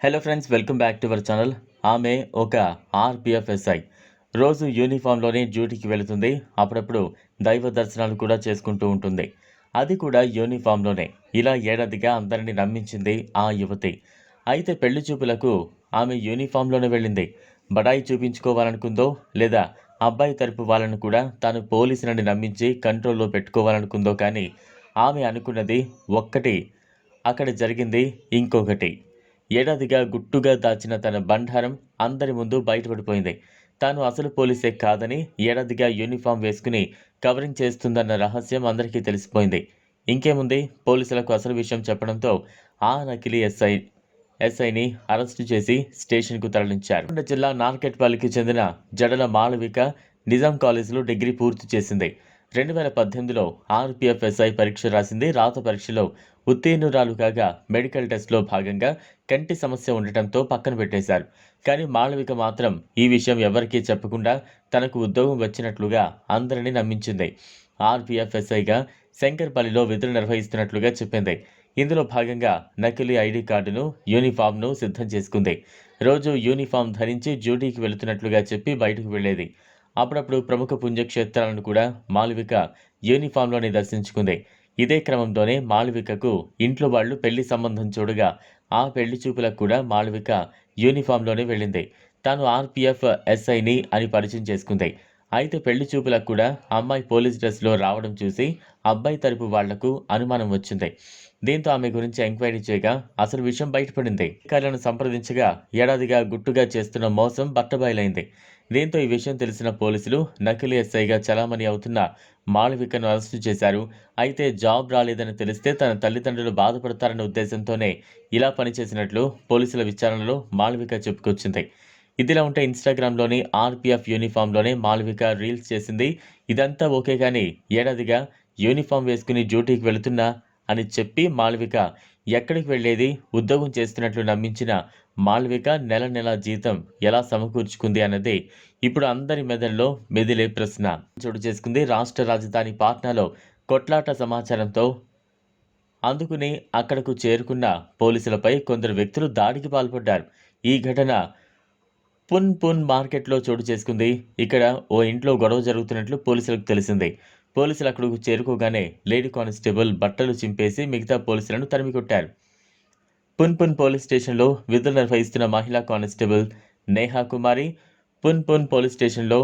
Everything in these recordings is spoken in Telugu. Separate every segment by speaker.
Speaker 1: Hello friends welcome back to our channel ఆమె ఒక ఆర్పిఎఫ్ఎస్ఐ. రోజు యూనిఫామ్లోనే డ్యూటీకి వెళుతుంది. అప్పుడప్పుడు దైవ దర్శనాలు కూడా చేసుకుంటూ ఉంటుంది. అది కూడా యూనిఫామ్లోనే. ఇలా ఏడాదిగా అందరినీ నమ్మించింది ఆ యువతి. అయితే పెళ్ళి చూపులకు ఆమె యూనిఫామ్లోనే వెళ్ళింది. బడాయి చూపించుకోవాలనుకుందో లేదా అబ్బాయి తరపు వాళ్ళను కూడా తాను పోలీసులని నమ్మించి కంట్రోల్లో పెట్టుకోవాలనుకుందో కానీ ఆమె అనుకున్నది ఒక్కటి. అక్కడ జరిగింది ఇంకొకటి. ఏడాదిగా గుట్టుగా దాచిన తన బండారం అందరి ముందు బయటపడిపోయింది. తాను అసలు పోలీసే కాదని ఏడాదిగా యూనిఫామ్ వేసుకుని కవరింగ్ చేస్తుందన్న రహస్యం అందరికీ తెలిసిపోయింది. ఇంకేముంది? పోలీసులకు అసలు విషయం చెప్పడంతో ఆ నకిలీ ఎస్ఐ ఎస్ఐని అరెస్టు చేసి స్టేషన్కు తరలించారు. జిల్లా నార్కెట్పల్లికి చెందిన జడల మాళవిక నిజాం కాలేజీలో డిగ్రీ పూర్తి చేసింది. రెండు వేల పద్దెనిమిదిలో ఆర్పిఎఫ్ఎస్ఐ పరీక్ష రాసింది. రాత పరీక్షలో ఉత్తీర్ణురాలు కాగా మెడికల్ టెస్ట్లో భాగంగా కంటి సమస్య ఉండటంతో పక్కన పెట్టేశారు. కానీ మాళవిక మాత్రం ఈ విషయం ఎవరికీ చెప్పకుండా తనకు ఉద్యోగం వచ్చినట్లుగా అందరినీ నమ్మించింది. ఆర్పిఎఫ్ఎస్ఐగా శంకర్పల్లిలో విధులు నిర్వహిస్తున్నట్లుగా చెప్పింది. ఇందులో భాగంగా నకిలీ ఐడి కార్డును యూనిఫామ్ను సిద్ధం చేసుకుంది. రోజు యూనిఫామ్ ధరించి డ్యూటీకి వెళుతున్నట్లుగా చెప్పి బయటకు వెళ్ళేది. అప్పుడప్పుడు ప్రముఖ పుణ్యక్షేత్రాలను కూడా మాలవిక యూనిఫామ్లోనే దర్శించుకుంది ఇదే క్రమంలోనే మాలవికకు ఇంట్లో వాళ్ళు పెళ్ళి సంబంధం చూడగా ఆ పెళ్ళి చూపులకు కూడా మాలవిక యూనిఫామ్లోనే వెళ్ళింది. తాను ఆర్పిఎఫ్ ఎస్ఐని అని పరిచయం చేసుకుంది. అయితే పెళ్ళి చూపులకు కూడా అమ్మాయి పోలీస్ డ్రెస్లో రావడం చూసి అబ్బాయి తరపు వాళ్ళకు అనుమానం వచ్చింది. దీంతో ఆమె గురించి ఎంక్వైరీ చేయగా అసలు విషయం బయటపడింది. అధికారులను సంప్రదించగా ఏడాదిగా గుట్టుగా చేస్తున్న మోసం బట్టబయలైంది. దీంతో ఈ విషయం తెలిసిన పోలీసులు నకిలీ ఎస్ఐగా చలామణి అవుతున్న మాళవికను అరెస్టు చేశారు. అయితే జాబ్ రాలేదని తెలిస్తే తన తల్లిదండ్రులు బాధపడతారన్న ఉద్దేశంతోనే ఇలా పనిచేసినట్లు పోలీసుల విచారణలో మాళవిక చెప్పుకొచ్చింది. ఇదిలా ఉంటే ఇన్స్టాగ్రామ్లోని ఆర్పిఎఫ్ యూనిఫామ్లోనే మాల్విక రీల్స్ చేసింది. ఇదంతా ఓకే కానీ ఏడాదిగా యూనిఫామ్ వేసుకుని డ్యూటీకి వెళుతున్నా అని చెప్పి మాల్విక ఎక్కడికి వెళ్ళేది? ఉద్యోగం చేస్తున్నట్లు నమ్మించిన మాల్విక నెల నెల జీతం ఎలా సమకూర్చుకుంది అన్నది ఇప్పుడు అందరి మెదడులో మెదిలే ప్రశ్న. చోటు చేసుకుంది రాష్ట్ర రాజధాని పాట్నాలో కొట్లాట సమాచారంతో అందుకుని అక్కడకు చేరుకున్న పోలీసులపై కొందరు వ్యక్తులు దాడికి పాల్పడ్డారు. ఈ ఘటన పున్ పున్ మార్కెట్లో చోటు చేసుకుంది. ఇక్కడ ఓ ఇంట్లో గొడవ జరుగుతున్నట్లు పోలీసులకు తెలిసింది. పోలీసులు అక్కడకు చేరుకోగానే లేడీ కానిస్టేబుల్ బట్టలు చింపేసి మిగతా పోలీసులను తరిమి కొట్టారు పున్ పున్ పోలీస్ స్టేషన్లో విధులు నిర్వహిస్తున్న మహిళా constable Neha Kumari pun pun police స్టేషన్లో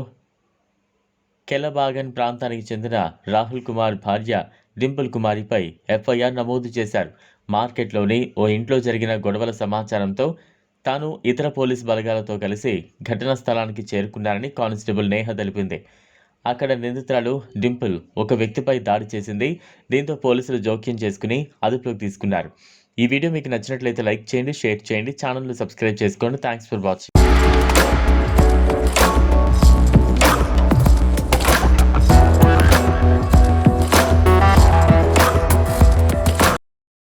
Speaker 1: కెలబాగన్ ప్రాంతానికి చెందిన రాహుల్ కుమార్ భార్య డింపుల్ కుమారిపై ఎఫ్ఐఆర్ నమోదు చేశారు. మార్కెట్లోని ఓ ఇంట్లో జరిగిన గొడవల సమాచారంతో తాను ఇతర పోలీస్ బలగాలతో కలిసి ఘటనా స్థలానికి చేరుకున్నారని కానిస్టేబుల్ నేహ తెలిపింది. అక్కడ నిందితురాలు డింపుల్ ఒక వ్యక్తిపై దాడి చేసింది. దీంతో పోలీసులు జోక్యం చేసుకుని అదుపులోకి తీసుకున్నారు. ఈ వీడియో మీకు నచ్చినట్లయితే లైక్ చేయండి షేర్ చేయండి ఛానల్ను సబ్స్క్రైబ్ చేసుకోండి. Thanks for watching.